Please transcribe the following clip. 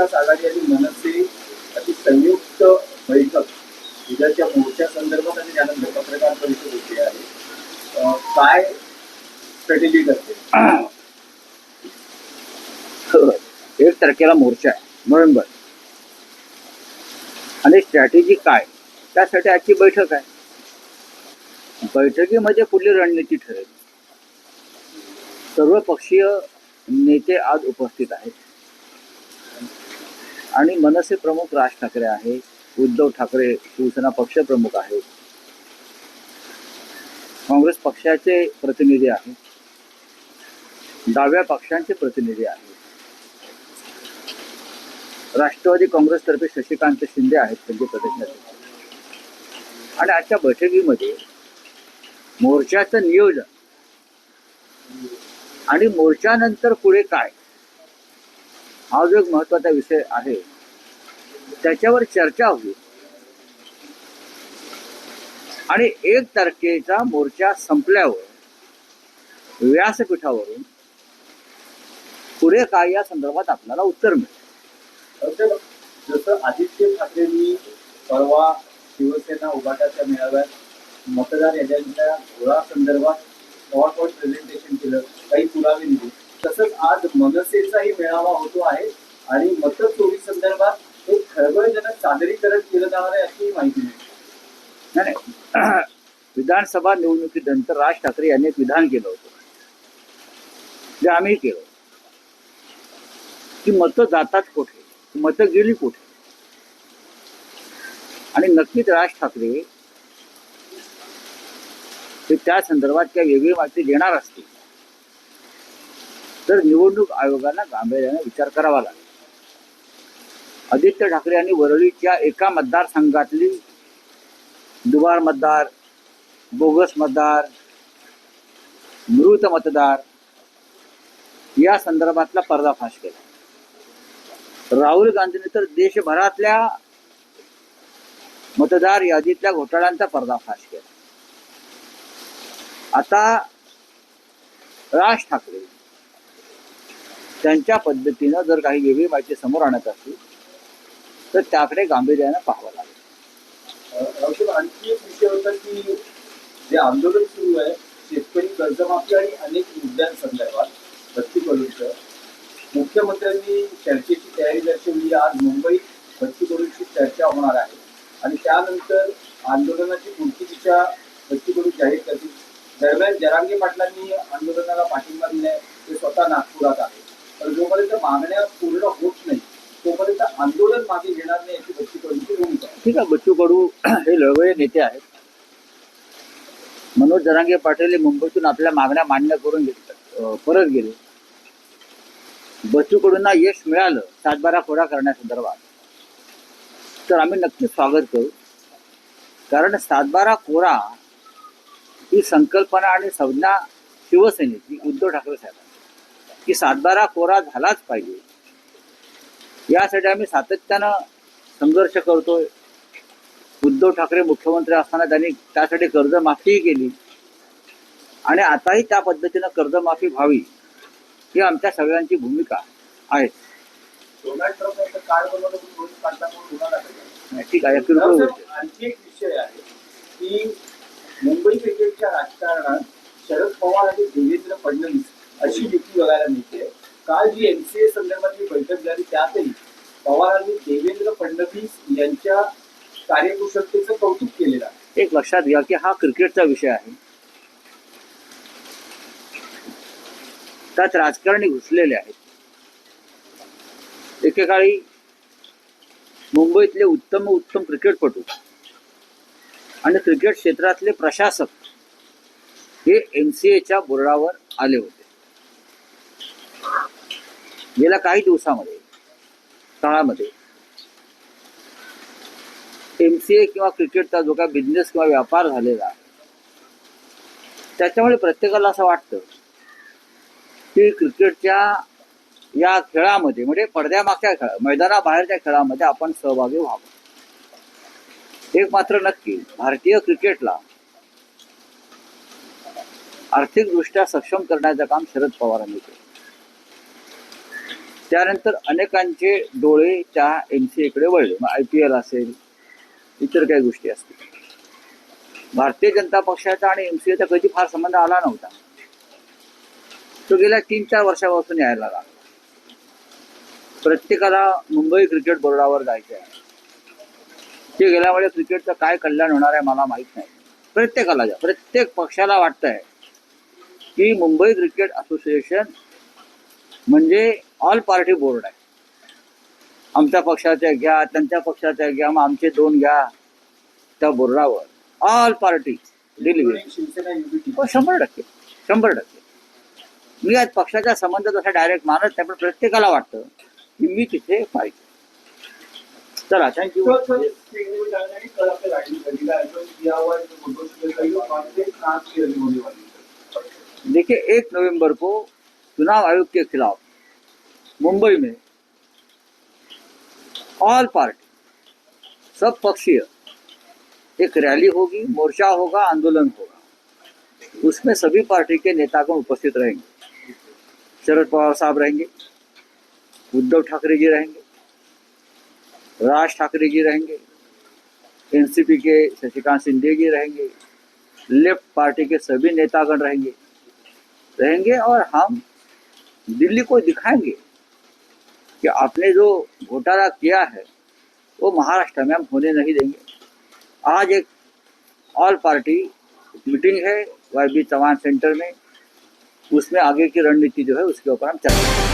महाविकास आघाडी आणि मनसे अशी संयुक्त बैठक उद्याच्या मोर्चा संदर्भात आणि त्यानंतर पत्रकार परिषद होते आहे. काय स्ट्रॅटेजी करते? एक तारखेला मोर्चा आहे. नोव्हेंबर आणि स्ट्रॅटेजी काय? त्यासाठी आजची बैठक आहे. बैठकीमध्ये म्हणजे पुढली रणनीती ठरेल. सर्व पक्षीय नेते आज उपस्थित आहेत. आणि मनसे प्रमुख राज ठाकरे आहे. उद्धव ठाकरे शिवसेना पक्ष प्रमुख आहेत काँग्रेस पक्षाचे प्रतिनिधी आहेत डाव्या पक्षांचे प्रतिनिधी आहेत राष्ट्रवादी काँग्रेसतर्फे शशिकांत शिंदे आहेत त्यांचे प्रदेशाध्यक्ष. आणि आजच्या बैठकीमध्ये मोर्चाचं नियोजन आणि मोर्चानंतर पुढे काय? हा जो एक महत्त्वाचा विषय आहे त्याच्यावर चर्चा होईल. आणि एक तारखेचा मोर्चा संपल्यावर व्यासपीठावरून पुढे काय या संदर्भात आपल्याला उत्तर मिळेल? जसं आदित्य ठाकरेंनी परवा शिवसेना उभाटाच्या मेळाव्यात मतदार याद्यांच्या घोळा संदर्भात पॉवर पॉईंट प्रेझेंटेशन केलं काही पुरावे दिले. तसंच आज मनसेचाही मेळावा होतो आहे. आणि मत चोरी संदर्भात एक खळबळजनक सादरीकरण केलं जाणार आहे अशी माहिती मिळते. नाही नाही. विधानसभा निवडणुकीनंतर राज ठाकरे यांनी एक विधान केलं होतं. जे आम्ही केलं. की मतं जातात कुठे? मतं गेली कुठे? आणि नक्कीच राज ठाकरे ते त्या संदर्भात त्या वेगळी माहिती देणार असतील. तर निवडणूक आयोगाला गांभीर्याने विचार करावा लागेल. आदित्य ठाकरे यांनी वरळीच्या एका मतदारसंघातली दुबार मतदार बोगस मतदार मृत मतदार या संदर्भातला पर्दाफाश केला. राहुल गांधींनी तर देशभरातल्या मतदार यादीतल्या घोटाळ्यांचा पर्दाफाश केला. आता राज ठाकरे त्यांच्या पद्धतीनं जर काही वेगळी माहिती समोर आणत असतील तर त्याकडे गांभीर्यानं पाहावं लागेल. आणखी एक विषय होता की जे आंदोलन सुरू आहे शेतकरी कर्जमाफी आणि अनेक मुद्द्यांसंदर्भात बच्चू कडूंचं मुख्यमंत्र्यांनी चर्चेची तयारी दर्शवली. आज मुंबईत बच्चू चर्चा होणार आहे. आणि त्यानंतर आंदोलनाची पुढची दिशा बच्चू जाहीर करतील. दरम्यान जरांगे पाटलांनी आंदोलनाला पाठिंबा दिलाय. ते स्वतः नागपुरात आहे तर जोपर्यंत मागण्या पूर्ण होत नाही तोपर्यंत आंदोलन मागे घेणार नाही याची बच्चू कडूंची भूमिका ठीक आहे बच्चू कडू हे लढवळे नेते आहेत. मनोज जरांगे पाटील मुंबईतून आपल्या मागण्या मान्य करून घेत- परत गेले. बच्चू कडूंना यश मिळालं सातबारा खोडा करण्यासंदर्भात. तर आम्ही नक्कीच स्वागत करू. कारण सातबारा कोरा ही संकल्पना आणि संज्ञा शिवसेनेची उद्धव ठाकरे साहेबांची. की सातबारा कोरा झालाच पाहिजे. यासाठी आम्ही सातत्यानं संघर्ष करतोय. उद्धव ठाकरे मुख्यमंत्री असताना त्यांनी त्यासाठी कर्जमाफीही केली. आणि आताही त्या पद्धतीनं कर्जमाफी व्हावी ही आमच्या सगळ्यांची भूमिका आहे. ठीक आहे. आणखी एक विषय आहे की मुंबई क्रिकेटच्या राजकारणात शरद पवार आणि देवेंद्र फडणवीस अशी युक्ती बघायला मिळते. काल जी एमसीए संदर्भातली बैठक झाली त्यातही पवारांनी देवेंद्र फडणवीस यांच्या कार्यकुशलतेचं कौतुक केलेलं आहे. एक लक्षात घ्या की हा क्रिकेटचा विषय आहे. त्यात राजकारणी घुसलेले आहेत. एकेकाळी मुंबईतले उत्तम उत्तम क्रिकेटपटू आणि क्रिकेट क्षेत्रातले प्रशासक हे एम सी एच्या बोर्डावर आले होते. गेल्या काही दिवसामध्ये काळामध्ये एम सी ए किंवा क्रिकेटचा जो काय बिझनेस किंवा व्यापार झालेला आहे त्याच्यामुळे प्रत्येकाला असं वाटतं की क्रिकेटच्या या खेळामध्ये म्हणजे पडद्यामागच्या खेळ मैदानाबाहेरच्या खेळामध्ये आपण सहभागी व्हावं. एक मात्र नक्की भारतीय क्रिकेटला आर्थिकदृष्ट्या सक्षम करण्याचं काम शरद पवारांनी केलं. त्यानंतर अनेकांचे डोळे त्या एम सी एकडे वळले. मग आय पी एल असेल इतर काही गोष्टी असतील. भारतीय जनता पक्षाचा आणि एम सी एचा कधी फार संबंध आला नव्हता. तो गेल्या तीन चार वर्षापासून यायला लागला. प्रत्येकाला मुंबई क्रिकेट बोर्डावर जायचं आहे ते गेल्यामुळे क्रिकेटचं काय कल्याण होणार आहे मला माहीत नाही. प्रत्येकाला प्रत्येक पक्षाला वाटतंय की मुंबई क्रिकेट असोसिएशन म्हणजे ऑल पार्टी बोर्ड आहे. आमच्या पक्षाच्या घ्या त्यांच्या पक्षाच्या घ्या मग आमचे दोन घ्या त्या बोर्डावर. ऑल पार्टी डिलिव्हरी हो, शंभर टक्के शंभर टक्के. मी आज पक्षाच्या संबंध तसा डायरेक्ट मानत नाही पण प्रत्येकाला वाटतं की मी तिथे पाहिजे चला थँक्यू देखिए एक नवंबर को चुनाव आयोग के खिलाफ मुंबई में ऑल पार्टी सब पक्षीय। एक रैली होगी, मोर्चा होगा, आंदोलन होगा। उसमें सभी पार्टी के नेतागण उपस्थित रहेंगे। शरद पवार साहब रहेंगे, उद्धव ठाकरे जी रहेंगे, राज ठाकरे जी रहेंगे एनसीपी के शशिकांत सिंधे जी रहेंगे लेफ़्ट पार्टी के सभी नेतागण रहेंगे। रहेंगे और हम दिल्ली को दिखाएँगे। कि आपने जो घोटाला किया है, वो महाराष्ट्र में हम होने नहीं देंगे। आज एक ऑल पार्टी मीटिंग है, वाई बी चौहान सेंटर में, उसमें आगे की रणनीति जो है, उसके ऊपर हम चर्चा